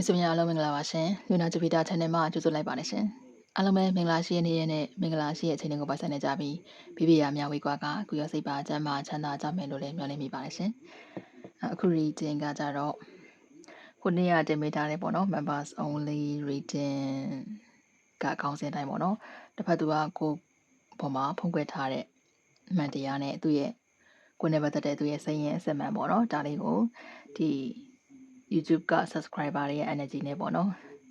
မိတ်ဆွေများအားလုံးမင်္ဂလာပါရှင်လူနာဂျပီတာ channel မှာကြိုဆိုလိုက်ပါတယ်ရှင်အားလုံးပဲမင်္ဂလာရှိတဲ့နေ့ရက်နဲ့မင်္ဂလာရှိတဲ့အချိန်တွေကိုပိုင်ဆိုင်နေကြပြီးဘေဘီယာမြဝေကွာကကုရစိတ်ပါကျမ်းမာချမ်းသာကြမယ်လို့လည်းမျှော်လင့်မိပါတယ်ရှင်အခု reading ကကြတော့ခုနေ့ကတင်ပေးထားတဲ့ပေါ့နော် members only reading ကအကောင်းစင်တိုင်းပေါ့နော်တစ်ဖက်သူကကိုပေါ်မှာဖုံးကွယ်ထားတဲ့မှန်တရားနဲ့သူ့ရဲ့ကိုယ်နဲ့ပတ်သက်တဲ့သူရဲ့စိတ်ရင်အစစ်မှန်ပေါ့နော်ဒါလေးကိုဒီ YouTube က subscriber တွေရဲ့ energy နဲ့ပေါ့နော်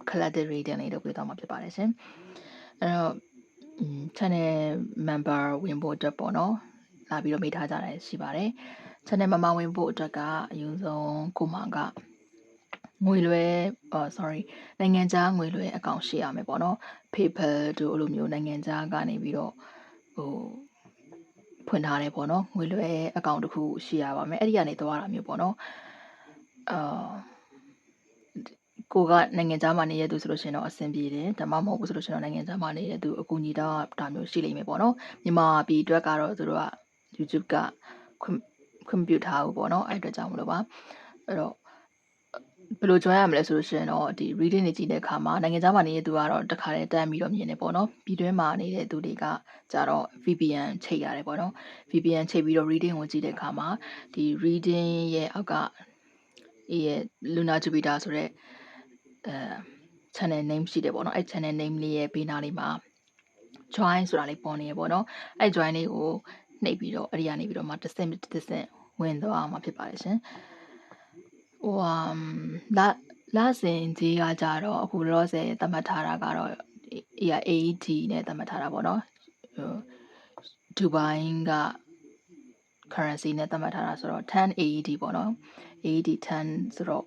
collective reading လေးလုပ်ပေးသွားမှာဖြစ်ပါတယ်ရှင်အဲ့တော့ channel member ဝင်ဖို့အတွက်ပေါ့နော်လာပြီးတော့မိထားကြတယ်ရှိပါတယ် channel member ဝင်ဖို့အတွက်ကအရင်ဆုံးကိုမကငွေလွဲအော် sorry နိုင်ငံခြားငွေလွဲအကောင့်ရှိရမယ်ပေါ့နော် PayPal တို့အဲ့လိုမျိုးနိုင်ငံခြားကနေပြီးတော့ဟိုဖွင့်ထားတယ်ပေါ့နော်ငွေလွဲအကောင့်တစ်ခုရှိရပါမယ်အဲ့ဒီကနေသွားတာမျိုးပေါ့နော် အာကိုကနိုင်ငံခြားမှာနေတဲ့သူဆိုလို့ရှိရင်တော့အဆင်ပြေတယ်ဒါမှမဟုတ်ဘူးဆိုလို့ရှိရင်တော့နိုင်ငံခြားမှာနေတဲ့သူအကူအညီတော့ဒါမျိုးရှိလိမ့်မယ်ပေါ့နော်မြန်မာပြည်အတွက်ကတော့သူတို့က YouTube ကခွင့်ခွင့်ပြုထားဘူးပေါ့နော်အဲ့အတွက်ကြောင့်မလို့ပါအဲ့တော့ဘယ်လို join ရမလဲဆိုလို့ရှိရင်တော့ဒီ reading တွေကြည့်တဲ့အခါမှာနိုင်ငံခြားမှာနေတဲ့သူကတော့တခါတည်းတန်းပြီးတော့မြင်နေပေါ့နော်ပြည်တွင်းမှာနေတဲ့သူတွေကကြတော့ VPN ချိတ်ရတယ်ပေါ့နော် VPN ချိတ်ပြီးတော့ reading ကိုကြည့်တဲ့အခါမှာဒီ reading ရဲ့အောက်က ရဲ့ Luna Jupiter ဆိုတဲ့အဲ channel name ရှိတယ်ပေါ့နော်အဲ channel name လေးရဲ့ဘေးနားလေးမှာ join ဆိုတာလေးပေါ်နေရပေါ့နော်အဲ join လေးကိုနှိပ်ပြီးတော့အဲ့ဒီကနေပြီးတော့မှတစ်စင်တစ်စင်ဝင်သွားမှာဖြစ်ပါတယ်ရှင်ဟိုဟာလာလာစင်ကြီးကကြတော့အခုလောဆယ်သတ်မှတ်ထားတာကတော့ AED နဲ့သတ်မှတ်ထားတာပေါ့နော်ဟိုဒူဘိုင်းက currency နဲ့သတ်မှတ်ထားတာဆိုတော့10 AED ပေါ့နော် AED 10ဆိုတော့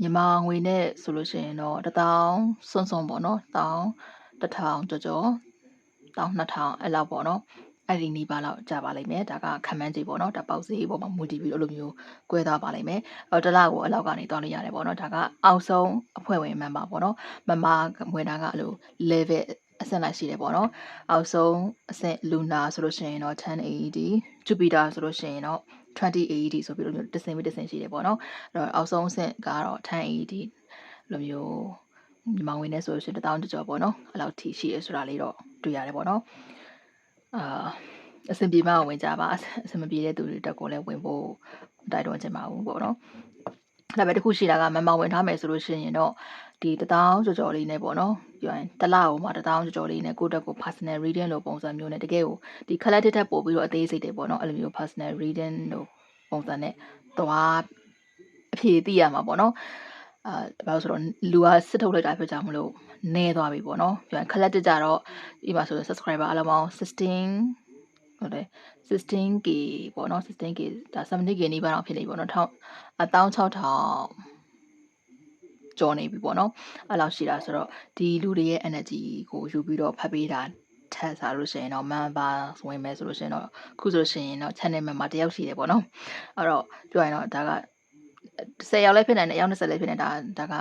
မြန်မာငွေနဲ့ဆိုလို့ရှိရင်တော့1000စွန်းစွန်းပေါ့နော်1000 1000ကြော်ကြော်1000 2000အဲ့လောက်ပေါ့နော်အဲ့ဒီနီးပါးလောက်ကြာပါလိမ့်မယ်ဒါကခံမှန်းကြည့်ပေါ့နော်ဒါပေါက်စီးပေါ်မှာမူတည်ပြီးအဲ့လိုမျိုး꿰သွားပါလိမ့်မယ်အဲ့တော့တလောက်ကိုအဲ့လောက်ကနေသွားလို့ရတယ်ပေါ့နော်ဒါကအောက်ဆုံးအဖွဲ့ဝင် member ပေါ့နော် member ဝင်တာကအဲ့လို level အဆင့်လိုက်ရှိတယ်ပေါ့နော်အောက်ဆုံးအဆင့် Luna ဆိုလို့ရှိရင်တော့1080 Jupiter ဆိုလို့ရှိရင်တော့ 2080ဆိုပြီးလို့မျိုးတစ်ဆင့်ပြီးတစ်ဆင့်ရှိတယ်ပေါ့နော်အဲ့တော့အောက်ဆုံးအဆင့်ကတော့1080လိုမျိုးမြန်မာငွေနဲ့ဆိုလို့ရှိရင်1000ကျော်ပေါ့နော်အဲ့လောက်ထိရှိရဆိုတာလေးတော့တွေ့ရတယ်ပေါ့နော်အာအဆင်ပြေမှဝင်ကြပါအဆင်မပြေတဲ့သူတွေတက်ကိုလည်းဝင်ဖို့တိုက်တွန်းချင်ပါဘူးပေါ့နော်ဒါပေမဲ့တခုရှိတာကမမဝင်ထားမယ်ဆိုလို့ရှိရင်တော့ ဒီတထောင်ကြော်ကြော်လေးနဲ့ပေါ့နော်ပြောရင်တလားကိုမှတထောင်ကြော်ကြော်လေးနဲ့ကိုယ့်တက်ကို personal reading လို့ပုံစံမျိုးနဲ့တကယ်ကိုဒီ collected တက်ပို့ပြီးတော့အသေးစိတ်တွေပေါ့နော်အဲ့လိုမျိုး personal reading လို့ပုံစံနဲ့သွားအဖြေသိရမှာပေါ့နော်အာဘာလို့ဆိုတော့လူကစစ်ထုတ်လိုက်တာဖြစ်ကြမလို့နဲသွားပြီပေါ့နော်ပြန် collected ကြတော့ဒီမှာဆိုတော့ subscriber အလုံးပေါင်း16ဟုတ်တယ် 16k ပေါ့နော် 16k ဒါ 70k နီးပါးတော့ဖြစ်နေပြီပေါ့နော်16000 ကြော်နေပြီပေါ့နော်အဲ့လောက်ရှိတာဆိုတော့ဒီလူတွေရဲ့ energy ကိုယူပြီးတော့ဖတ်ပေးတာထပ်စားလို့ရှိရင်တော့ member ဝင်မယ်ဆိုလို့ရှိရင်တော့ခုဆိုရှင်တော့ channel member တယောက်ရှိတယ်ပေါ့နော်အဲ့တော့ပြောရင်တော့ဒါက10ယောက်လည်းဖြစ်နိုင်တယ်အယောက်20လည်းဖြစ်နေဒါဒါက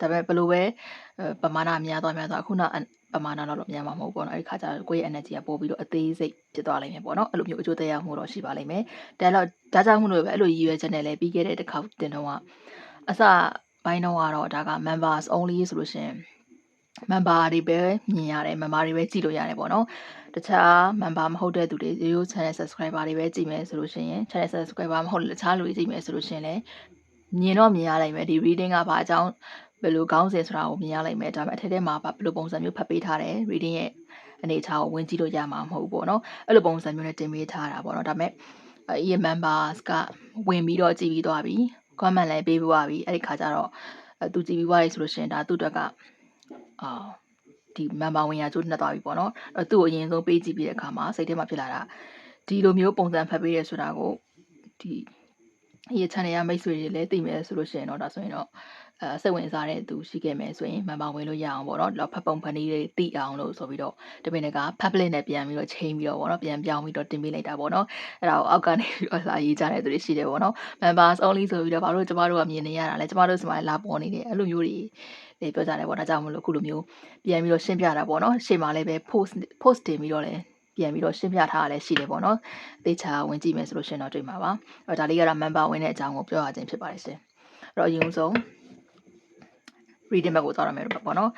ဒါပေမဲ့ဘယ်လိုပဲပမာဏများသွားများသွားအခုနောက်ပမာဏတော့များမှာမဟုတ်ပေါ့နော်အဲ့ဒီခါကျတော့ကိုယ့်ရဲ့ energy ကပို့ပြီးတော့အသေးစိတ်ဖြစ်သွားလိမ့်မယ်ပေါ့နော်အဲ့လိုမျိုးအကျိုးသက်ရောက်မှုတော့ရှိပါလိမ့်မယ်ဒါတော့ဒါကြောင့်မို့လို့ပဲအဲ့လိုရည်ရွယ်ချက်နဲ့လည်းပြီးခဲ့တဲ့တစ်ခေါက်တင်တော့ကအစ ပိုင်းတော့ကတော့ဒါက members only ဆိုလို့ရှိရင် member တွေပဲမြင်ရတယ် member တွေပဲကြည့်လို့ရတယ်ပေါ့နော်တခြား member မဟုတ်တဲ့သူတွေရိုး channel subscriber တွေပဲကြည့်မယ်ဆိုလို့ရှိရင် channel subscriber မဟုတ်တခြားလူတွေကြည့်မယ်ဆိုလို့ရှိရင်လည်းမြင်တော့မြင်ရနိုင်မယ်ဒီ reading ကဘာအကြောင်းဘယ်လိုခေါင်းစဉ်ဆိုတာကိုမြင်ရနိုင်မယ်ဒါပေမဲ့အထက်ထဲမှာဘယ်လိုပုံစံမျိုးဖတ်ပေးထားတယ် reading ရဲ့အနေအထားကိုဝင်ကြည့်လို့ရမှာမဟုတ်ဘူးပေါ့နော်အဲ့လိုပုံစံမျိုးနဲ့တင်ပေးထားတာပေါ့နော်ဒါပေမဲ့အဲ members ကဝင်ပြီးတော့ကြည့်ပြီးသွားပြီ comment လည်းပေးပြီးသွားပြီအဲ့ဒီခါကျတော့သူကြည့်ပြီးသွားပြီဆိုလို့ရှိရင်ဒါသူ့အတွက်ကအာဒီ member ဝင်ရကျိုးနှစ်သွားပြီပေါ့နော်အဲ့သူ့ကိုအရင်ဆုံးပေးကြည့်ပြီးတဲ့အခါမှာစိတ်ထဲမှာဖြစ်လာတာဒီလိုမျိုးပုံစံဖတ်ပေးရဲဆိုတာကိုဒီဒီ channel ရမိတ်ဆွေတွေလည်းသိမယ်ဆိုလို့ရှိရင်တော့ဒါဆိုရင်တော့ အဲစိတ်ဝင်စားတဲ့သူရှိခဲ့မယ်ဆိုရင်မန်ပါဝင်လို့ရအောင်ပေါ့နော်တော့ဖတ်ပုံဖန်လေးတွေသိအောင်လို့ဆိုပြီးတော့တပင်တက public နဲ့ပြန်ပြီးတော့ချိန်ပြီးတော့ပေါ့နော်ပြန်ပြောင်းပြီးတော့တင်ပေးလိုက်တာပေါ့နော်အဲ့ဒါကိုအောက်ကနေပြီးတော့လာရေးကြတဲ့သူတွေရှိတယ်ပေါ့နော် members only ဆိုပြီးတော့ဘာလို့ကျမတို့ကမြင်နေရတာလဲကျမတို့စီမှာလာပေါ်နေတယ်အဲ့လိုမျိုးတွေလေပြောကြတယ်ပေါ့ဒါကြောင့်မလို့ခုလိုမျိုးပြန်ပြီးတော့ရှင်းပြတာပေါ့နော်ရှေ့မှာလည်းပဲ post post တင်ပြီးတော့လည်းပြန်ပြီးတော့ရှင်းပြထားရလဲရှိတယ်ပေါ့နော်။သေချာဝင်ကြည့်မယ်ဆိုလို့ရှင်တော့တွေ့မှာပါ။အဲ့ဒါလေးကတော့ member ဝင်တဲ့အကြောင်းကိုပြောရခြင်းဖြစ်ပါတယ်ရှင်။အဲ့တော့အရင်ဆုံး reading ဘက်ကိုသွားရမယ်ပေါ့နော်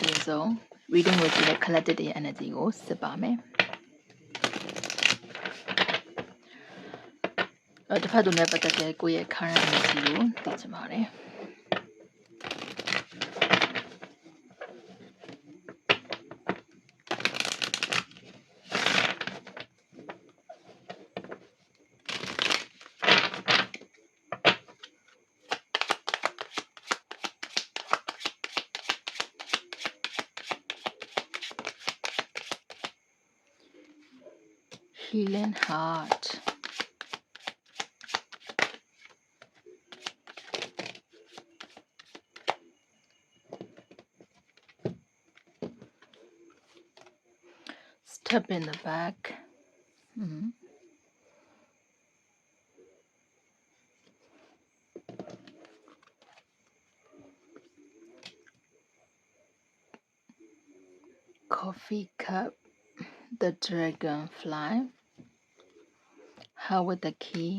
အရင်ဆုံး reading ကိုကြည့်တဲ့ collected ရဲ့ energy ကိုစစ်ပါမယ်အဲ့တစ်ဖက်သူနဲ့ပတ်သက်တဲ့ကိုယ့်ရဲ့ current energy ကိုသိချင်ပါတယ် healing heart. 'Step in the back. อืม coffee cup the dragonfly how with the key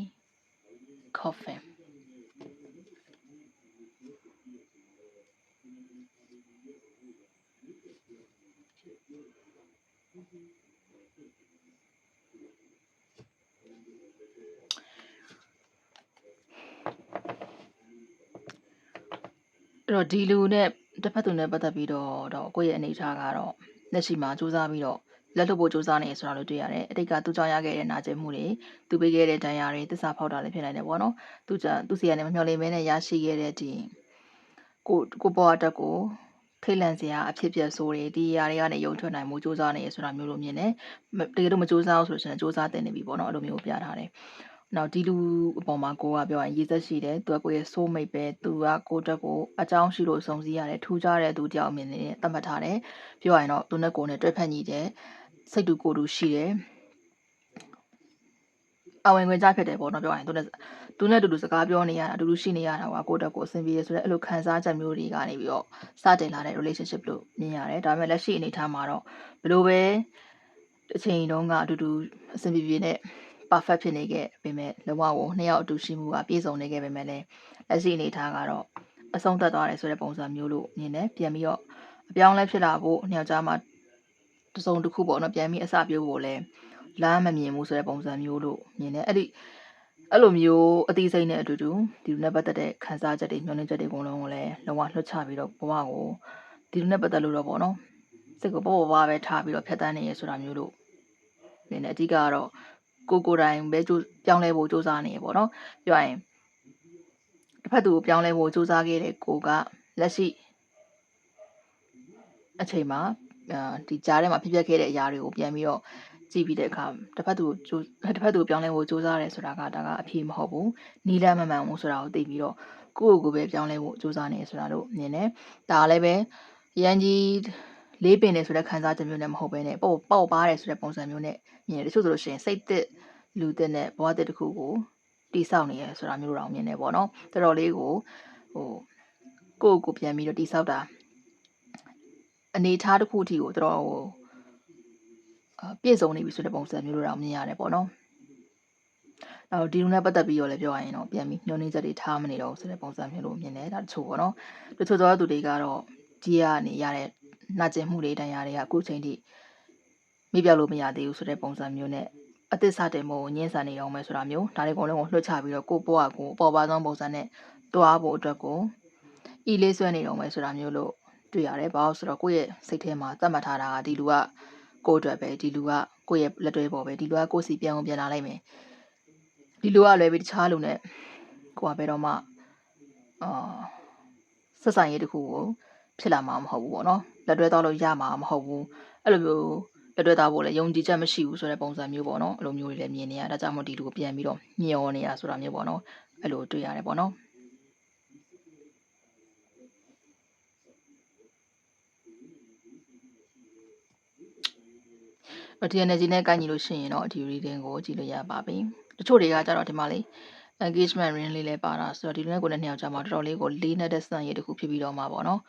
coffin အဲ့တော့ဒီလူနဲ့တစ်ဖက်သူနဲ့ပတ်သက်ပြီးတော့တော့ကိုယ့်ရဲ့အနေအထားကတော့လက်ရှိမှာစူးစမ်းပြီးတော့ လက်လွတ်ဖို့စူးစမ်းနေဆိုတာလို့တွေ့ရတယ်။အတိတ်ကသူကြောင့်ရခဲ့တဲ့နာကျင်မှုတွေသူပေးခဲ့တဲ့ဒဏ်ရာတွေသစ္စာဖောက်တာလည်းဖြစ်နိုင်တယ်ပေါ့နော်။သူကြသူစီကနေမမျှော်လင့်မဲနဲ့ရရှိခဲ့တဲ့ဒီကိုကိုဘဝအတွက်ကိုထိတ်လန့်စရာအဖြစ်အပျက်ဆိုးတွေဒီຢာတွေကနေရုံထွက်နိုင်မှုစူးစမ်းနေရဆိုတာမျိုးလိုမြင်တယ်။တကယ်လို့မစူးစမ်းအောင်ဆိုရင်စူးစမ်းတင်နေပြီပေါ့နော်အဲ့လိုမျိုးပြထားတယ်။နောက်ဒီလူအပေါ်မှာကိုကပြောရင်ရေးသက်ရှိတယ်သူကကိုယ့်ရဲ့ soul mate ပဲသူကကိုတက်ကိုအကြောင်းရှိလို့စုံစည်းရတယ်ထူးခြားတဲ့သူတယောက်အမြင်နဲ့သတ်မှတ်ထားတယ်ပြောရရင်တော့သူနဲ့ကိုယ်နဲ့တွေ့ဖက်ညီတယ် စိတ်တူကိုယ်တူရှိတယ်အဝင်ဝင်ကြဖြစ်တယ်ပေါ့နော်ပြောရရင်သူနဲ့သူနဲ့အတူတူစကားပြောနေရတာအတူတူရှိနေရတာကကိုတက်ကိုအဆင်ပြေရဆိုတော့အဲ့လိုခံစားချက်မျိုးတွေကနေပြီးတော့စတင်လာတဲ့ relationship လို့မြင်ရတယ်ဒါပေမဲ့လက်ရှိအနေအထားမှာတော့ဘယ်လိုပဲအချိန်တုန်းကအတူတူအဆင်ပြေပြေနဲ့ perfect ဖြစ်နေခဲ့ပေမဲ့လုံးဝကိုနှစ်ယောက်အတူရှိမှုကပြည့်စုံနေခဲ့ပေမဲ့လည်းလက်ရှိအနေအထားကတော့အဆုံးသတ်သွားတယ်ဆိုတဲ့ပုံစံမျိုးလို့မြင်တယ်ပြန်ပြီးတော့အပြောင်းလဲဖြစ်လာဖို့နှစ်ယောက်ကြားမှာ တစုံတစ်ခုပေါ့နော်ပြန်ပြီးအစပြုဖို့လည်းလမ်းမမြင်ဘူးဆိုတဲ့ပုံစံမျိုးလို့မြင်တယ်အဲ့ဒီအဲ့လိုမျိုးအသေးစိတ်နဲ့အတူတူဒီလိုနဲ့ပတ်သက်တဲ့ခံစားချက်တွေမျှော်လင့်ချက်တွေအကုန်လုံးကိုလည်းလုံးဝလွှတ်ချပြီးတော့ဘဝကိုဒီလိုနဲ့ပတ်သက်လို့တော့ပေါ့နော်စိတ်ကိုပေါ့ပေါ့ပါပဲထားပြီးတော့ဖြတ်တန်းနေရဆိုတာမျိုးလို့မြင်တယ်အဓိကကတော့ကိုကိုယ်တိုင်ပဲကြိုးပြောင်းလဲဖို့စူးစမ်းနေရပေါ့နော်ပြောရရင်တစ်ဖက်သူကိုပြောင်းလဲဖို့စူးစမ်းခဲ့တဲ့ကိုကလက်ရှိအချိန်မှာ ဒီကြားထဲမှာဖြစ်ပျက်ခဲ့တဲ့အရာတွေကိုပြန်ပြီးတော့ကြည့်ပြီးတဲ့အခါတစ်ဖက်သူကိုတစ်ဖက်သူကိုပြောင်းလဲဖို့စူးစမ်းရဲဆိုတာကဒါကအဖြေမဟုတ်ဘူးနီးလမ်းမမှန်ဘူးဆိုတာကိုသိပြီးတော့ကိုယ့်ကိုယ်ကိုပဲပြောင်းလဲဖို့စူးစမ်းနေဆိုတာလို့မြင်တယ်ဒါလည်းပဲရန်ကြီးလေးပင်နေဆိုတဲ့ခံစားချက်မျိုးနဲ့မဟုတ်ဘဲနဲ့ပေါ့ပေါ့ပါတယ်ဆိုတဲ့ပုံစံမျိုးနဲ့မြင်တယ်တချို့ဆိုလို့ရှိရင်စိတ်သက်လူသက်နဲ့ဘဝသက်တစ်ခုကိုတိဆောက်နေရဆိုတာမျိုးတော့မြင်နေပေါ့နော်တော်တော်လေးကိုဟိုကိုယ့်ကိုပြန်ပြီးတော့တိဆောက်တာ အနေထားတစ်ခုအထိကိုတော်တော်ဟိုပြည့်စုံနေပြီဆိုတဲ့ပုံစံမျိုးတော့မြင်ရတယ်ပေါ့နော်နောက်ဒီလူနဲ့ပတ်သက်ပြီးတော့လည်းပြောရရင်တော့ပြန်ပြီးညှိုနှင်းချက်တွေထားမနေတော့ဆိုတဲ့ပုံစံမျိုးလို့မြင်တယ်ဒါတချို့ပေါ့နော်တချို့သောသူတွေကတော့ကြီးကနေရတဲ့နှာကျင်မှုတွေတန်ရာတွေကအခုချိန်ထိမိပြောက်လို့မရသေးဘူးဆိုတဲ့ပုံစံမျိုးနဲ့အသစ်စတင်မှုကိုညှင်းဆန်နေအောင်မယ်ဆိုတာမျိုးဒါတွေအကုန်လုံးကိုလွှတ်ချပြီးတော့ကိုယ့်ဘဝကိုအပေါ်ပါဆုံးပုံစံနဲ့တွားဖို့အတွက်ကိုဤလေးဆွဲနေအောင်မယ်ဆိုတာမျိုးလို့ တွေ့ရတယ်။ဘာလို့ဆိုတော့ကိုယ့်ရဲ့စိတ်ထဲမှာသတ်မှတ်ထားတာကဒီလူကကိုယ့်အတွက်ပဲဒီလူကကိုယ့်ရဲ့လက်တွဲပေါ်ပဲဒီလူကကိုယ့်စီပြန်အောင်ပြန်လာလိုက်မယ်။ဒီလူကလည်းပဲတခြားလူနဲ့ကိုကဘယ်တော့မှအာဆက်ဆံရေးတစ်ခုကိုဖြစ်လာမှာမဟုတ်ဘူးပေါ့နော်။လက်တွဲတော့လို့ရမှာမဟုတ်ဘူး။အဲ့လိုမျိုးလက်တွဲသားဖို့လည်းယုံကြည်ချက်မရှိဘူးဆိုတဲ့ပုံစံမျိုးပေါ့နော်အဲ့လိုမျိုးတွေလည်းမြင်နေရဒါကြောင့်မို့ဒီလူကိုပြန်ပြီးတော့ညှော်နေရဆိုတာမျိုးပေါ့နော်အဲ့လိုတွေ့ရတယ်ပေါ့နော် ဒီ energy နဲ့ကိုက်ညီလို့ရှိရင်တော့ဒီ reading ကိုကြည့်လို့ရပါပြီတချို့တွေကကြတော့ဒီမှာလေ engagement ring လေးလည်းပါတာဆိုတော့ဒီလိုနဲ့ကိုယ်နဲ့နှစ်ယောက်ကြာမှာတော်တော်လေးကိုလေးနေတဲ့စံရည်တစ်ခုဖြစ်ပြီးတော့မှာပေါ့နော်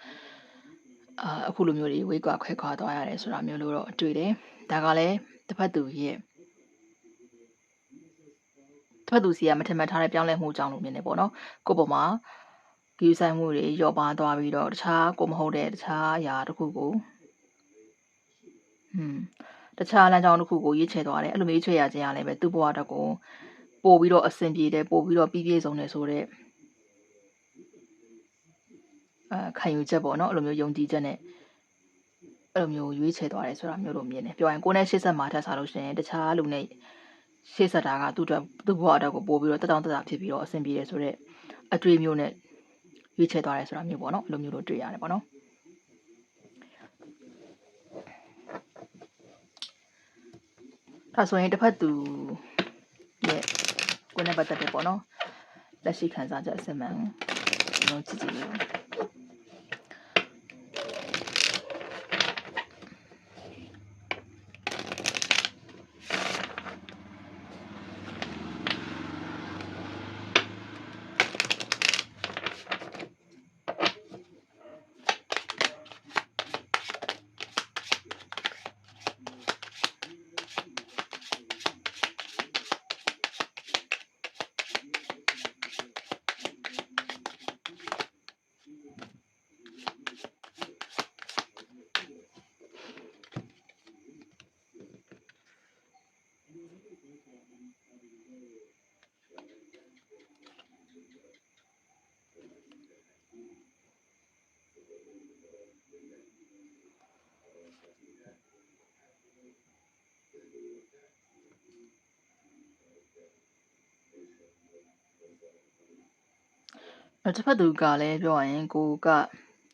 အာအခုလိုမျိုးတွေဝေးကွာခွဲခွာသွားရတယ်ဆိုတာမျိုးလို့တော့တွေ့တယ်ဒါကလည်းတစ်ဖက်သူရဲ့တစ်ဖက်သူစီကမထင်မှတ်ထားတဲ့ပြောင်းလဲမှုအကြောင်းလို့မြင်နေပေါ့နော်ကိုယ့်ပေါ်မှာဂီးဆိုင်မှုတွေရော့ပါသွားပြီးတော့တခြားကိုမဟုတ်တဲ့တခြားအရာတစ်ခုကိုဟွန်း တခြားလမ်းကြောင်းတစ်ခုကိုရွေးချယ်သွားတယ်အဲ့လိုမျိုးရွေးချယ်ရခြင်းအရလည်းပဲသူ့ဘဝတစ်ကိုပို့ပြီးတော့အဆင်ပြေတယ်ပို့ပြီးတော့ပြည့်ပြည့်စုံတယ်ဆိုတော့အဲခံယူချက်ပေါ့နော်အဲ့လိုမျိုးယုံကြည်ချက်နဲ့အဲ့လိုမျိုးရွေးချယ်သွားတယ်ဆိုတာမျိုးလို့မြင်တယ်ပြောရင်ကိုယ်နဲ့ရှေ့ဆက်မှာထက်စားလို့ရှိရင်တခြားလူနဲ့ရှေ့ဆက်တာကသူ့အတွက်သူ့ဘဝအတွက်ကိုပို့ပြီးတော့တက်တောင့်တက်တာဖြစ်ပြီးတော့အဆင်ပြေတယ်ဆိုတော့အတွေ့အမျိုးနဲ့ရွေးချယ်သွားတယ်ဆိုတာမျိုးပေါ့နော်အဲ့လိုမျိုးလို့တွေ့ရတယ်ပေါ့နော် ဒါဆိုရင်တစ်ဖက်သူရဲ့ကိုယ်နဲ့ပတ်သက်တဲ့ပေါ့နော်လက်ရှိခံစားချက်အစစ်မှန်ကျွန်တော်ကြည့်ကြည့်လို့ တစ်ဖက်သူကလည်းပြောရရင်ကိုက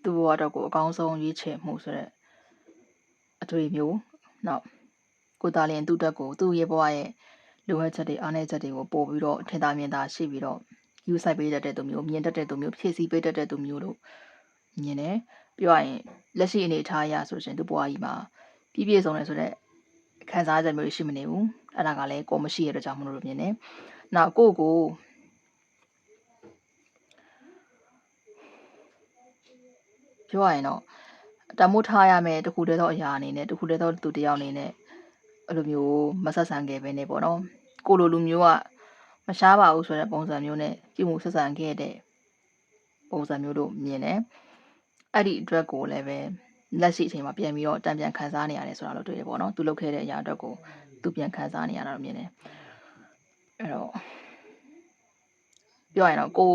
သူ့ဘဝတော့ကိုအကောင်းဆုံးရွေးချယ်မှုဆိုတဲ့အတွေ့မျိုးနောက်ကိုသားလင်သူ့တက်ကိုသူ့ရဲ့ဘဝရဲ့လိုအပ်ချက်တွေအားနည်းချက်တွေကိုပို့ပြီးတော့ထင်သာမြင်သာရှိပြီးတော့ယူဆိုင်ပေးတတ်တဲ့သူမျိုးမြင်တတ်တဲ့သူမျိုးဖြည့်ဆည်းပေးတတ်တဲ့သူမျိုးလို့မြင်တယ်ပြောရရင်လက်ရှိအနေအထားအရဆိုရှင်သူ့ဘဝကြီးမှာပြည့်ပြည့်စုံတယ်ဆိုတော့ခံစားချက်မျိုးရှိမနေဘူးအဲ့ဒါကလည်းကိုမရှိရတဲ့ကြောင့်မလို့မြင်တယ်နောက်ကိုကို ပြောရရင်တော့တမိုးထားရမယ်တခုတည်းသောအရာအနေနဲ့တခုတည်းသောသူတစ်ယောက်အနေနဲ့အဲ့လိုမျိုးမဆက်ဆံခဲ့ပဲနေပေါ့နော်ကိုလိုလူမျိုးကမရှားပါဘူးဆိုတဲ့ပုံစံမျိုးနဲ့ပြုမှုဆက်ဆံခဲ့တဲ့ပုံစံမျိုးလို့မြင်တယ်အဲ့ဒီအတွက်ကိုလည်းပဲလက်ရှိအချိန်မှာပြန်ပြီးတော့တံပြန်ခံစားနေရတယ်ဆိုတာလို့တွေ့ရပေါ့နော်သူလုပ်ခဲ့တဲ့အရာအတွက်ကိုသူပြန်ခံစားနေရတာလို့မြင်တယ်အဲ့တော့ပြောရရင်တော့ကို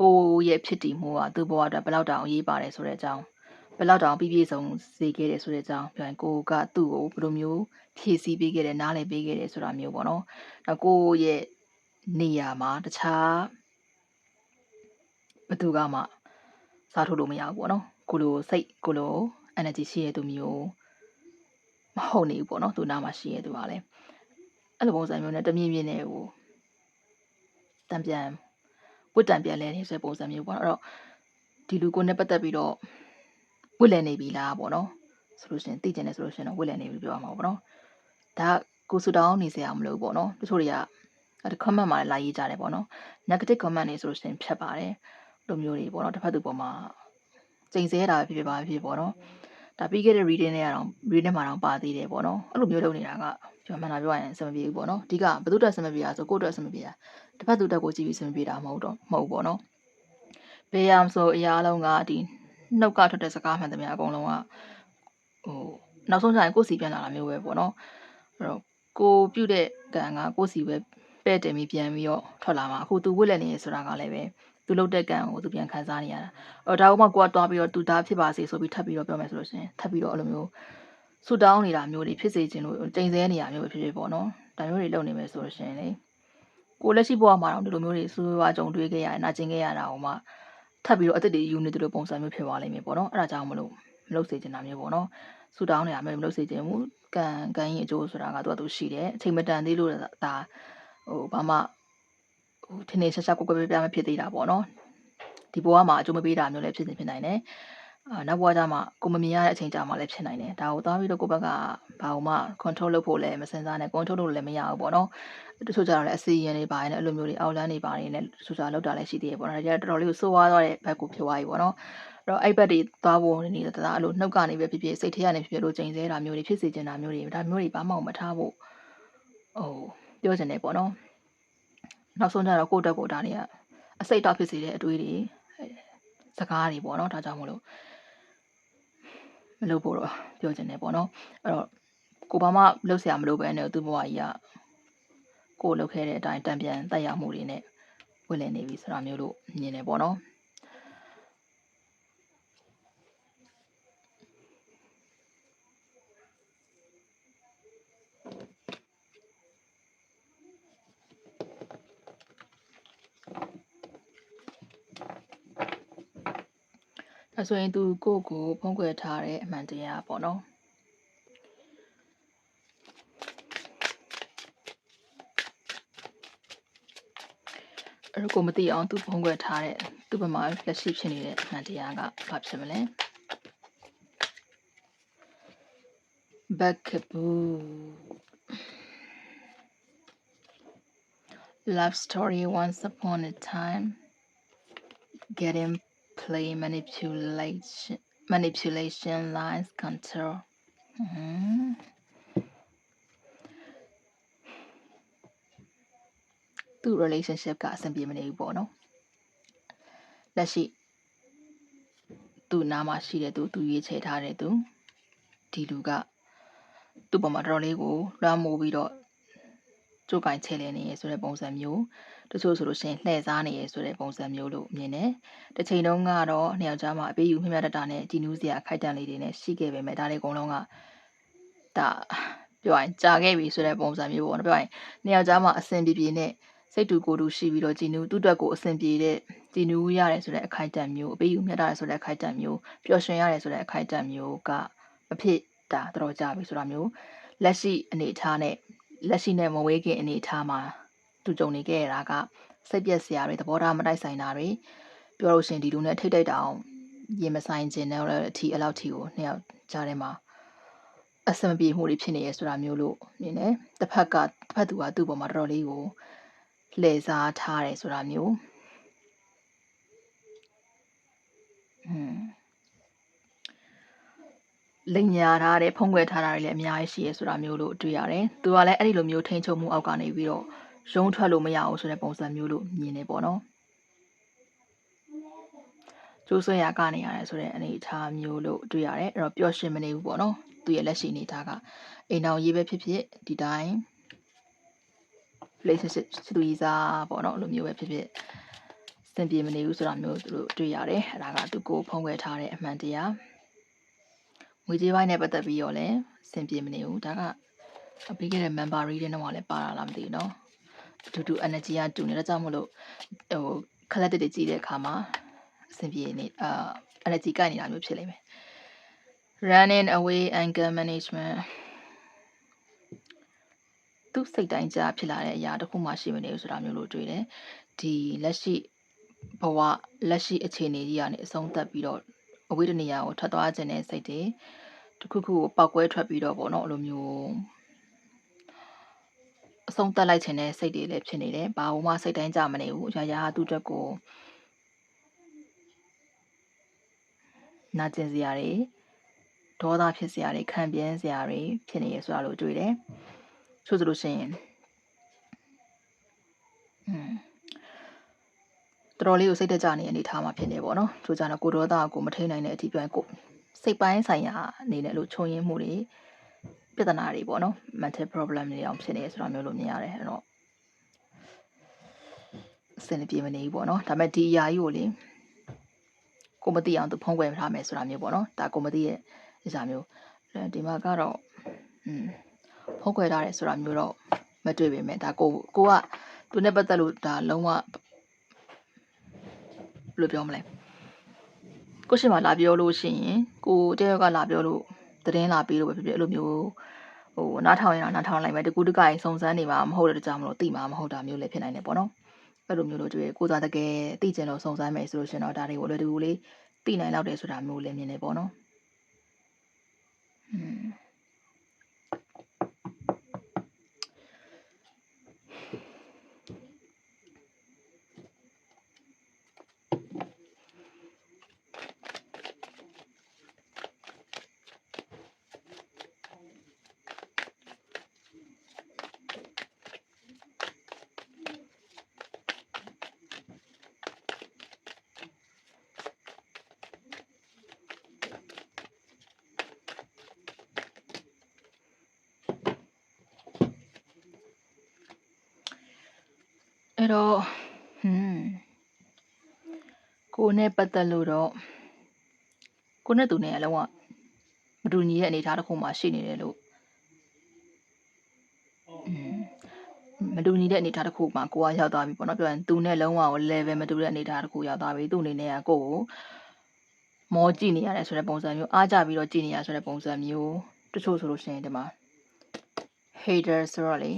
ကိုရဲ့ဖြစ်တည်မှုကသူ့ဘဝအတွက်ဘယ်လောက်တောင်အရေးပါတယ်ဆိုတဲ့အကြောင်းဘယ်လောက်တောင်ပြည့်ပြည့်စုံစေခဲ့တယ်ဆိုတဲ့အကြောင်းပြောရင်ကိုကသူ့ကိုဘယ်လိုမျိုးဖြည့်ဆည်းပေးခဲ့တယ်နားလည်ပေးခဲ့တယ်ဆိုတာမျိုးပေါ့နော်။နောက်ကိုရဲ့နေရာမှာတခြားဘယ်သူကမှစားထုတ်လို့မရဘူးပေါ့နော်။ကိုလိုစိတ်ကိုလို energy ရှိတဲ့သူမျိုးမဟုတ်နေဘူးပေါ့နော်။သူနားမှာရှိတဲ့သူကလည်းအဲ့လိုပုံစံမျိုးနဲ့တမြင့်မြင့်နဲ့ဟိုတံပြန် ဝတ်တံပြန်လဲနေဆိုတဲ့ပုံစံမျိုးပေါ့နော်အဲ့တော့ဒီလူကိုနဲ့ပတ်သက်ပြီးတော့ဝတ်လဲနေပြီလားပေါ့နော်ဆိုလို့ရှိရင်သိကျင်တယ်ဆိုလို့ရှိရင်တော့ဝတ်လဲနေပြီပြောရမှာပေါ့နော်ဒါကကိုဆူတောင်းနေစရာမလိုဘူးပေါ့နော်တချို့တွေကအဲ့ comment မှာလာရေးကြတယ်ပေါ့နော် negative comment တွေဆိုလို့ရှိရင်ဖြတ်ပါတယ်လိုမျိုးတွေပေါ့နော်တစ်ဖက်သူပေါ်မှာစိန်ဆဲတာပဲဖြစ်ဖြစ်ပါဖြစ်ပေါ့နော် ဒါပြီးခဲ့တဲ့ reading တွေကတော့ reading မှာတော့ပါသေးတယ်ပေါ့နော်အဲ့လိုမျိုးလုပ်နေတာကကျွန်တော်မှန်တာပြောရရင်အဆင်မပြေဘူးပေါ့နော်အဓိကဘယ်သူတက်အဆင်မပြေတာဆိုကိုယ့်အတွက်အဆင်မပြေတာတစ်ဖက်သူတက်ကိုကြည့်ပြီးအဆင်မပြေတာမဟုတ်တော့မဟုတ်ဘူးပေါ့နော်ဘေးရမဆိုအရာအလုံးကဒီနှုတ်ကထွက်တဲ့စကားမှန်သမျှအကုန်လုံးကဟိုနောက်ဆုံးကျရင်ကိုယ့်စီပြန်လာတာမျိုးပဲပေါ့နော်အဲ့တော့ကိုပြုတ်တဲ့ကံကကိုယ့်စီပဲပဲ့တယ်ပြီးပြန်ပြီးတော့ထွက်လာမှာအခုသူဝစ်လက်နေရဆိုတာကလည်းပဲ သူလုတ်တဲ့ကံကိုသူပြန်ခံစားနေရတာအော်ဒါကမှကိုကတွားပြီးတော့သူသားဖြစ်ပါစေဆိုပြီးထပ်ပြီးတော့ပြောမယ်ဆိုလို့ရှိရင်ထပ်ပြီးတော့အဲ့လိုမျိုးဆူတောင်းနေတာမျိုးတွေဖြစ်စေခြင်းလို့တိမ်ဆဲနေတာမျိုးပဲဖြစ်ဖြစ်ပေါ့နော်ဒါမျိုးတွေလုပ်နေမယ်ဆိုလို့ရှိရင်လေကိုလက်ရှိဘဝမှာတော့ဒီလိုမျိုးတွေစူးစူးဝါးကြုံတွေ့ခဲ့ရရင်နာကျင်ခဲ့ရတာဟိုမှထပ်ပြီးတော့အသက်တွေယူနေတယ်လို့ပုံစံမျိုးဖြစ်သွားလိမ့်မယ်ပေါ့နော်အဲ့ဒါကြောင့်မလို့မလုပ်စေချင်တာမျိုးပေါ့နော်ဆူတောင်းနေတာမျိုးမလုပ်စေချင်ဘူးကံကံရင်အကျိုးဆိုတာကသူကသူရှိတယ်အချိန်မတန်သေးလို့ဒါဟိုဘာမှ ဟိုထင်းနေဆက်ဆက်ကွက်ကွက်ပြပြမဖြစ်သေးတာပေါ့နော်ဒီဘဝမှာအကျိုးမပေးတာမျိုးလည်းဖြစ်နေဖြစ်နိုင်တယ်အာနောက်ဘဝကျမှကိုမမြင်ရတဲ့အချိန်ကျမှလည်းဖြစ်နိုင်တယ်ဒါကိုသွားပြီးတော့ကိုယ့်ဘက်ကဘာလို့မှ control လုပ်ဖို့လည်းမစင်စားနဲ့ control လုပ်လည်းမရဘူးပေါ့နော်တချို့ကျတော့လည်းအစီရင်တွေပါရင်လည်းအဲ့လိုမျိုးတွေအောက်လန်းတွေပါနေလည်းတချို့ကျလောက်တာလည်းရှိသေးတယ်ပေါ့နော်ဒါကြတော်တော်လေးကိုစိုးဝါးသွားတဲ့ဘက်ကိုဖြစ်သွားပြီပေါ့နော်အဲ့တော့အဲ့ဘက်တွေသွားဖို့နေတာအဲ့လိုနှုတ်ကနေပဲဖြစ်ဖြစ်စိတ်ထဲကနေဖြစ်ဖြစ်လို့ချိန်ဆဲတာမျိုးတွေဖြစ်စေချင်တာမျိုးတွေဒါမျိုးတွေဘာမှမထားဖို့ဟိုပြောချင်တယ်ပေါ့နော် နောက်ဆုံးကျတော့ကိုယ့်အတွက်ကိုယ်ဒါတွေကအစိတ်တော့ဖြစ်စေတဲ့အတွေးတွေအဲစကားတွေပေါ့နော်ဒါကြောင့်မလို့မလုပ်ဖို့တော့ပြောချင်တယ်ပေါ့နော်အဲ့တော့ကိုဘာမှလုပ်เสียမလို့ပဲနဲ့သူ့ဘဝကြီးကကိုယ်လုပ်ခဲ့တဲ့အတိုင်းတံပြန်တက်ရောက်မှုတွေနဲ့ဝင်လည်နေပြီဆိုတာမျိုးလို့မြင်တယ်ပေါ့နော် အဲဆိုရင်သူကိုယ့်ကိုဖုံးကွယ်ထားတဲ့အမှန်တရားပေါ့နော်အဲ့တော့ကိုမသိအောင်သူဖုံးကွယ်ထားတဲ့သူ့ဘက်မှာလက်ရှိဖြစ်နေတဲ့အမှန်တရားကဘာဖြစ်မလဲ Backaboo Love story once upon a time getting play manipulation manipulation lies control ဟွန်းသူ့ relationship ကအဆင်ပြေမနေဘူးပေါ့နော်လက်ရှိသူ့နားမှာရှိတဲ့သူသူရွေးချယ်ထားတဲ့သူဒီလူကသူ့ပေါ်မှာတော်တော်လေးကိုလွှမ်းမိုးပြီးတော့ကြိုးကင်ချဲလဲနေရဆိုတဲ့ပုံစံမျိုး တချို့ဆိုလို့ရှိရင်လှည့်စားနေရဆိုတဲ့ပုံစံမျိုးလို့မြင်တယ်။တစ်ချိန်တုန်းကတော့နှစ်ယောက်ကြားမှာအပေးယူမျှမျှတတနဲ့ကြည်နူးစရာခိုက်တန့်လေးတွေနဲ့ရှိခဲ့ပေမဲ့ဒါတွေအကုန်လုံးကဒါပြောရင်ကြာခဲ့ပြီဆိုတဲ့ပုံစံမျိုးပေါ့နော်ပြောရင်နှစ်ယောက်ကြားမှာအဆင်ပြေပြေနဲ့စိတ်တူကိုယ်တူရှိပြီးတော့ကြည်နူးသူ့အတွက်ကိုအဆင်ပြေတဲ့ကြည်နူးရတယ်ဆိုတဲ့အခိုက်အတန့်မျိုးအပေးယူမျှတရတယ်ဆိုတဲ့အခိုက်အတန့်မျိုးပျော်ရွှင်ရတယ်ဆိုတဲ့အခိုက်အတန့်မျိုးကမဖြစ်တာတော်တော်ကြာပြီဆိုတာမျိုးလက်ရှိအနေအထားနဲ့လက်ရှိနဲ့မဝေးခင်အနေအထားမှာ သူကြုံနေခဲ့ရတာကစိတ်ပြက်စရာတွေသဘောထားမတိုက်ဆိုင်တာတွေပြောလို့ရှရင်ဒီလူနဲ့ထိတ်တိတ်တောင်ရင်မဆိုင်ခြင်းနဲ့လည်းအထီအလောက်ထီကိုနှစ်ယောက်ကြားထဲမှာအဆင်မပြေမှုတွေဖြစ်နေရဆိုတာမျိုးလို့မြင်တယ်တစ်ဖက်ကတစ်ဖက်သူကသူ့ပေါ်မှာတော်တော်လေးကိုလှည့်စားထားတယ်ဆိုတာမျိုးဟွန်းလိမ်ညာထားတဲ့ဖုံးကွယ်ထားတာတွေလည်းအများကြီးရှိရဲဆိုတာမျိုးလို့တွေ့ရတယ်။သူကလည်းအဲ့ဒီလိုမျိုးထိန်းချုပ်မှုအောက်ကနေပြီးတော့ ရုံးထွက်လို့မရအောင်ဆိုတဲ့ပုံစံမျိုးလို့မြင်နေပေါ့နော်။ကျိုးဆွဲရကနေရတယ်ဆိုတဲ့အနေအထားမျိုးလို့တွေ့ရတယ်။အဲ့တော့ပျော်ရွှင်မနေဘူးပေါ့နော်။သူရဲ့လက်ရှိအနေအထားကအိမ်တော်ရေးပဲဖြစ်ဖြစ်ဒီတိုင်း relationship ချစ်သူကြီးစားပေါ့နော်အဲ့လိုမျိုးပဲဖြစ်ဖြစ်စင်ပြေမနေဘူးဆိုတာမျိုးသူတို့တွေ့ရတယ်။အဲ့ဒါကသူကိုဖုံးကွယ်ထားတဲ့အမှန်တရား။ငွေကြေးပိုင်းနဲ့ပတ်သက်ပြီးတော့လည်းစင်ပြေမနေဘူးဒါကပြီးခဲ့တဲ့ member reading တော့လည်းပါတာလားမသိဘူးเนาะ အတူတူ energy ကတူနေတော့ကြောင့်မလို့ဟို collected တွေကြည့်တဲ့အခါမှာအဆင်ပြေနေအာ energy ကိုက်နေတာမျိုးဖြစ်လိမ့်မယ် running away anger management သူစိတ်တိုင်းကြားဖြစ်လာတဲ့အရာတစ်ခုမှရှိမနေဘူးဆိုတာမျိုးလို့တွေ့တယ်ဒီလက်ရှိဘဝလက်ရှိအခြေအနေကြီးကနေအဆုံးသတ်ပြီးတော့အဝိဒနေရာကိုထွက်သွားခြင်းတဲ့စိတ်တွေတစ်ခုခုကိုပောက်ကွဲထွက်ပြီးတော့ပေါ့နော်အဲ့လိုမျိုးအ ဆုံးသတ်လိုက်ခြင်းတဲ့စိတ်တွေလည်းဖြစ်နေတယ်ဘာမှစိတ်တိုင်းကြမနေဘူးရာရာသူ့အတွက်ကိုနာကျင်စရာတွေဒေါသဖြစ်စရာတွေခံပြင်းစရာတွေဖြစ်နေရဆိုတာလို့တွေ့တယ်ဆိုဆိုလို့ရှိရင်อืมတော်တော်လေးကိုစိတ်တကြနေအနေထားမှာဖြစ်နေပေါ့နော်။ဆိုကြတော့ကိုဒေါသကိုမထိန်နိုင်တဲ့အထိပြန်ကိုစိတ်ပိုင်းဆိုင်ရာအနေနဲ့လို့ချုံရင်းမှုတွေ ပြဿနာတွေပေါ့နော် mental problem တွေအောင်ဖြစ်နေဆိုတာမျိုးလို့မြင်ရတယ်အဲ့တော့စင်ပြေမနေဘူးပေါ့နော်ဒါပေမဲ့ဒီအရာကြီးကိုလေကိုမသိအောင်သူဖုံးကွယ်ထားမယ်ဆိုတာမျိုးပေါ့နော်ဒါကိုမသိရဲ့အရာမျိုးဒီမှာကတော့อืมဖုံးကွယ်ထားတယ်ဆိုတာမျိုးတော့မတွေ့ပေမဲ့ဒါကိုကိုကသူနဲ့ပတ်သက်လို့ဒါလုံးဝဘယ်လိုပြောမလဲကိုရှိမှလာပြောလို့ရှိရင်ကိုတယောက်ကလာပြောလို့ သတင်းလာပြီးလို့ပဲဖြစ်ဖြစ်အဲ့လိုမျိုးဟိုနားထောင်ရင်တော့နားထောင်လိုက်မယ်တကူတကိုင်စုံစမ်းနေမှာမဟုတ်တဲ့ကြောင့်မလို့သိမှာမဟုတ်တာမျိုးလည်းဖြစ်နိုင်တယ်ပေါ့နော်အဲ့လိုမျိုးလို့တွေ့ကိုသာတကယ်သိကျင်လို့စုံစမ်းမယ်ဆိုလို့ရှင်တော့ဒါတွေကိုလည်းတကူလေးသိနိုင်လောက်တယ်ဆိုတာမျိုးလည်းမြင်နေပေါ့နော်อืม အဲ့တော့ဟွန်းကိုနဲ့ပတ်သက်လို့တော့ကိုနဲ့သူနဲ့အလုံးဝမတူညီတဲ့အနေအထားတစ်ခုမှရှိနေတယ်လို့อืมမတူညီတဲ့အနေအထားတစ်ခုမှကိုကရောက်သွားပြီပေါ့နော်ပြောရင်သူနဲ့လုံးဝကို level မတူတဲ့အနေအထားတစ်ခုရောက်သွားပြီသူ့အနေနဲ့ကကိုကိုမောကြည့်နေရတယ်ဆိုတဲ့ပုံစံမျိုးအားကြပြီးတော့ကြည့်နေရဆိုတဲ့ပုံစံမျိုးတချို့ဆိုလို့ရှိရင်ဒီမှာ hater ဆိုတော့လေ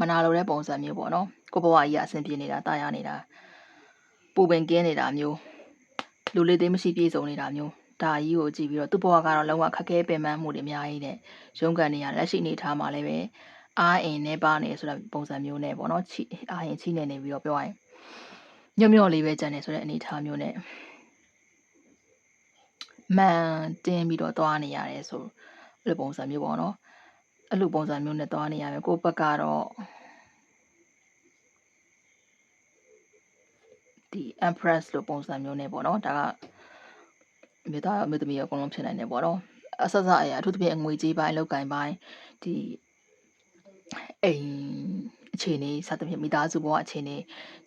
မနာလိုတဲ့ပုံစံမျိုးပေါ့နော်ကိုဘဝကြီးအဆင်ပြေနေတာတာယာနေတာပူပင်ကင်းနေတာမျိုးလူလေးသိမရှိပြည့်စုံနေတာမျိုးဒါကြီးကိုကြည့်ပြီးတော့သူ့ဘဝကတော့လုံးဝခက်ခဲပင်ပန်းမှုတွေအများကြီးနဲ့ရုန်းကန်နေရလက်ရှိနေထားမှာလည်းပဲအားအင်နဲ့ပါနေဆိုတဲ့ပုံစံမျိုးနဲ့ပေါ့နော်ချီအားအင်ချီနေနေပြီးတော့ပြောရရင်ညွတ်ညွတ်လေးပဲကြံနေဆိုတဲ့အနေအထားမျိုးနဲ့မန်တင်းပြီးတော့သွားနေရတယ်ဆိုအဲ့လိုပုံစံမျိုးပေါ့နော် အဲ့လိုပုံစံမျိုးနဲ့သွားနေရမယ်ကိုယ့်ဘက်ကတော့ဒီ Empress လို့ပုံစံမျိုးနဲ့ပေါ့နော်ဒါကမြေသားအမေသမီးအကုန်လုံးဖြစ်နိုင်တယ်ပေါ့နော်အဆက်ဆက်အရာအထူးသဖြင့်အငွေကြေးပိုင်းလောက်ကင်ပိုင်းဒီအိမ်အခြေအနေစသဖြင့်မိသားစုဘဝအခြေအနေ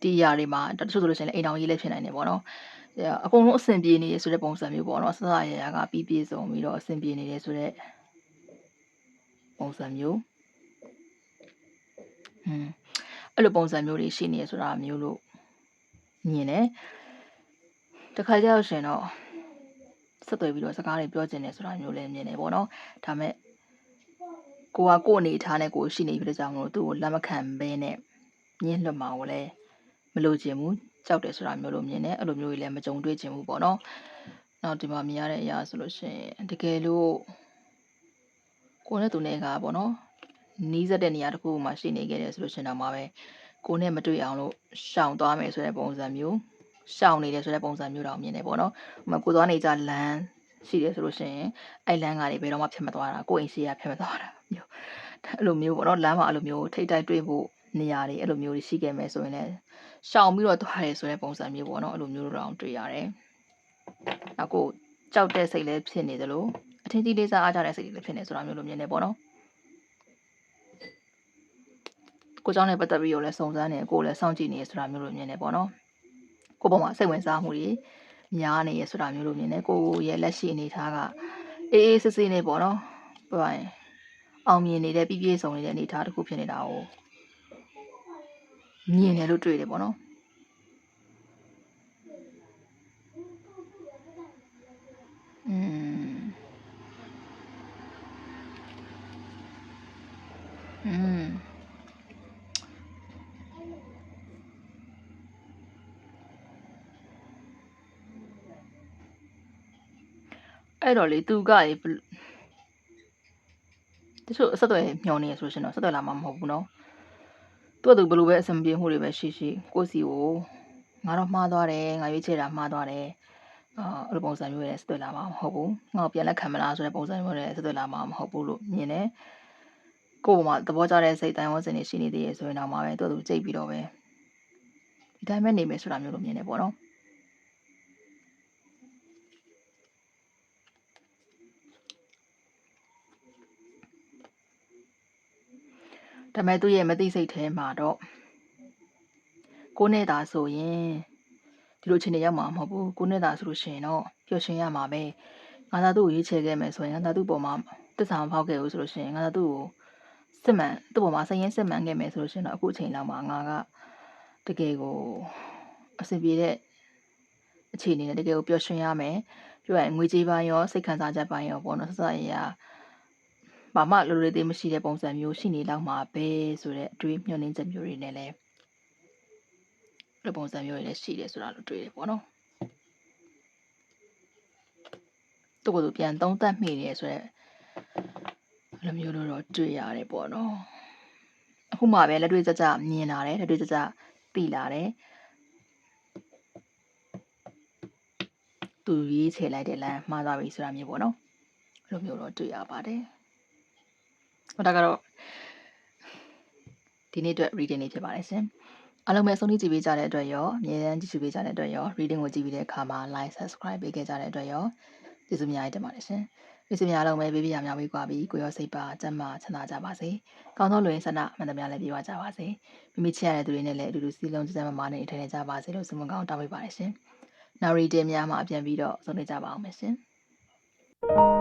ဒီအရာတွေမှာတချို့ဆိုလို့ရှိရင်အိမ်တော်ကြီးလည်းဖြစ်နိုင်တယ်ပေါ့နော်အကုန်လုံးအဆင်ပြေနေရဆိုတဲ့ပုံစံမျိုးပေါ့နော်ဆက်ဆက်အရာကပြီးပြည့်စုံပြီးတော့အဆင်ပြေနေတယ်ဆိုတဲ့ ပုံစံမျိုးဟွန်းအဲ့လိုပုံစံမျိုးတွေရှိနေရဆိုတာမျိုးလို့မြင်တယ်တခါကြောက်ရှင်တော့ဆက်သွယ်ပြီးတော့စကားတွေပြောကျင်တယ်ဆိုတာမျိုးလည်းမြင်တယ်ပေါ့နော်ဒါမဲ့ကိုကကို့အနေထားနဲ့ကိုရှိနေပြီတဲ့ကြောင့်မလို့သူ့ကိုလက်မခံဘဲနဲ့ညှင်းလွတ်မှာကိုလည်းမလို့ချင်ဘူးကြောက်တယ်ဆိုတာမျိုးလို့မြင်တယ်အဲ့လိုမျိုးကြီးလည်းမကြုံတွေ့ချင်ဘူးပေါ့နော်နောက်ဒီမှာမြင်ရတဲ့အရာဆိုလို့ရှိရင်တကယ်လို့ ကိုနဲ့သူနဲ့ကပေါ့နော်နီးစပ်တဲ့နေရာတစ်ခုမှာရှိနေခဲ့တယ်ဆိုလို့ရှိရင်တော့မှပဲကိုနဲ့မတွေ့အောင်လို့ရှောင်သွားမယ်ဆိုတဲ့ပုံစံမျိုးရှောင်နေတယ်ဆိုတဲ့ပုံစံမျိုးတောင်မြင်တယ်ပေါ့နော်။ဥပမာကိုသွားနေကြလမ်းရှိတယ်ဆိုလို့ရှိရင်အဲ့လမ်းကနေဘယ်တော့မှဖြတ်မသွားတာကိုအိမ်ရှိရဖြတ်မသွားတာမျိုးအဲ့လိုမျိုးပေါ့နော်လမ်းမှာအဲ့လိုမျိုးထိတ်တိုက်တွေ့ဖို့နေရာတွေအဲ့လိုမျိုးတွေရှိခဲ့မယ်ဆိုရင်လည်းရှောင်ပြီးတော့သွားရဲဆိုတဲ့ပုံစံမျိုးပေါ့နော်အဲ့လိုမျိုးတော့တွေ့ရတယ်။နောက်ကိုကြောက်တဲ့စိတ်လည်းဖြစ်နေသလို အထင်ကြီးလေးစားအားကြတဲ့စိတ်လည်းဖြစ်နေဆိုတာမျိုးလိုမြင်နေပေါ့နော်။ကိုเจ้าနဲ့ပတ်သက်ပြီးတော့လည်းစုံစမ်းနေကိုလည်းစောင့်ကြည့်နေဆိုတာမျိုးလိုမြင်နေပေါ့နော်ကိုပေါ်မှာစိတ်ဝင်စားမှုတွေများနေရဆိုတာမျိုးလိုမြင်နေကိုရဲ့လက်ရှိအနေထားကအေးအေးစစ်စစ်နေပေါ့နော်ပြောရရင်အောင်မြင်နေတဲ့ပြည့်ပြည့်စုံနေတဲ့အနေထားတစ်ခုဖြစ်နေတာကိုမြင်တယ်လို့တွေ့တယ်ပေါ့နော် အဲ့တော့လေသူကလေဘယ်လိုတချို့အဆက်အသွယ်မျောနေရဆိုရှင်တော့ဆက်သွယ်လာမှာမဟုတ်ဘူးနော်သူ့အတူဘယ်လိုပဲအဆင်ပြေမှုတွေပဲရှိရှိကိုစီကိုငါတော့မှားသွားတယ်ငါရွေးချယ်တာမှားသွားတယ်အာအဲ့လိုပုံစံမျိုးနဲ့ဆက်သွယ်လာမှာမဟုတ်ဘူးငါ့ကိုပြန်လက်ခံမလားဆိုတဲ့ပုံစံမျိုးနဲ့ဆက်သွယ်လာမှာမဟုတ်ဘူးလို့မြင်တယ်ကို့ဘမှာသဘောကျတဲ့စိတ်တိုင်းဝန်းစင်တွေရှိနေသေးရဆိုရင်တော့မှပဲသူ့သူကြိတ်ပြီးတော့ပဲဒီတိုင်းပဲနေမယ်ဆိုတာမျိုးလို့မြင်တယ်ပေါ့နော် ဒါပေမဲ့သူ့ရဲ့မသိစိတ်ထဲမှာတော့ကိုနဲ့သာဆိုရင်ဒီလိုချင်းနေရောက်မှာမဟုတ်ဘူးကိုနဲ့သာဆိုလို့ရှိရင်တော့ပျော်ရွှင်ရမှာပဲငါသာသူ့ကိုရွေးချယ်ခဲ့မယ်ဆိုရင်ငါသာသူ့ပေါ်မှာတစ္ဆာမဖောက်ခဲ့ဘူးဆိုလို့ရှိရင်ငါသာသူ့ကိုစစ်မှန်သူ့ပေါ်မှာစရင်စစ်မှန်ခဲ့မယ်ဆိုလို့ရှိရင်တော့အခုအချိန်လောက်မှာငါကတကယ်ကိုအဆင်ပြေတဲ့အခြေအနေနဲ့တကယ်ကိုပျော်ရွှင်ရမယ်ပြောရရင်ငွေကြေးပိုင်းရောစိတ်ခံစားချက်ပိုင်းရောပေါ့နော်စစရရ ဘာမှလိုလိုသေးမရှိတဲ့ပုံစံမျိုးရှိနေလောက်မှာပဲဆိုတဲ့အတွေးမျှော်လင့်ချက်မျိုးတွေနဲ့လည်းဒီပုံစံမျိုးတွေလည်းရှိတယ်ဆိုတာလို့တွေ့တယ်ပေါ့နော်သူ့ကိုယ်သူပြန်သုံးသပ်မိနေဆိုတဲ့လိုမျိုးလို့တော့တွေ့ရတယ်ပေါ့နော်အခုမှပဲလက်တွေ့ကြကြမြင်လာတယ်လက်တွေ့ကြကြသိလာတယ်သူရေးချေလိုက်တဲ့လမ်းမှားသွားပြီဆိုတာမျိုးပေါ့နော်အဲ့လိုမျိုးတော့တွေ့ရပါတယ် ဟိုဒါကတော့ဒီနေ့အတွက် reading လေးဖြစ်ပါတယ်ရှင်အားလုံးပဲဆုံးဖြတ်ကြည့်ပေးကြတဲ့အတွက်ရောအမြဲတမ်းကြည့်ရှုပေးကြတဲ့အတွက်ရော reading ကိုကြည့်ပြီးတဲ့အခါမှာ like subscribe ပေးခဲ့ကြတဲ့အတွက်ရောကျေးဇူးအများကြီးတင်ပါတယ်ရှင်မိတ်ဆွေများလုံးပဲဘေးပြာမြောက်ပြီးကွာပြီးကိုရောစိတ်ပါကျမ်းမာချမ်းသာကြပါစေ။ကောင်းသောလူရင်းဆန္ဒမှန်သမျှလည်းပြေဝကြပါစေ။မိမိချစ်ရတဲ့သူတွေနဲ့လည်းအတူတူစီလုံးကျမ်းမာနဲ့အထိုင်နေကြပါစေလို့ဆုမွန်ကောင်းတောင်းပေးပါတယ်ရှင်။နောက်ရီတင်များမှာပြန်ပြီးတော့ဆုံးနေကြပါအောင်မယ်ရှင်။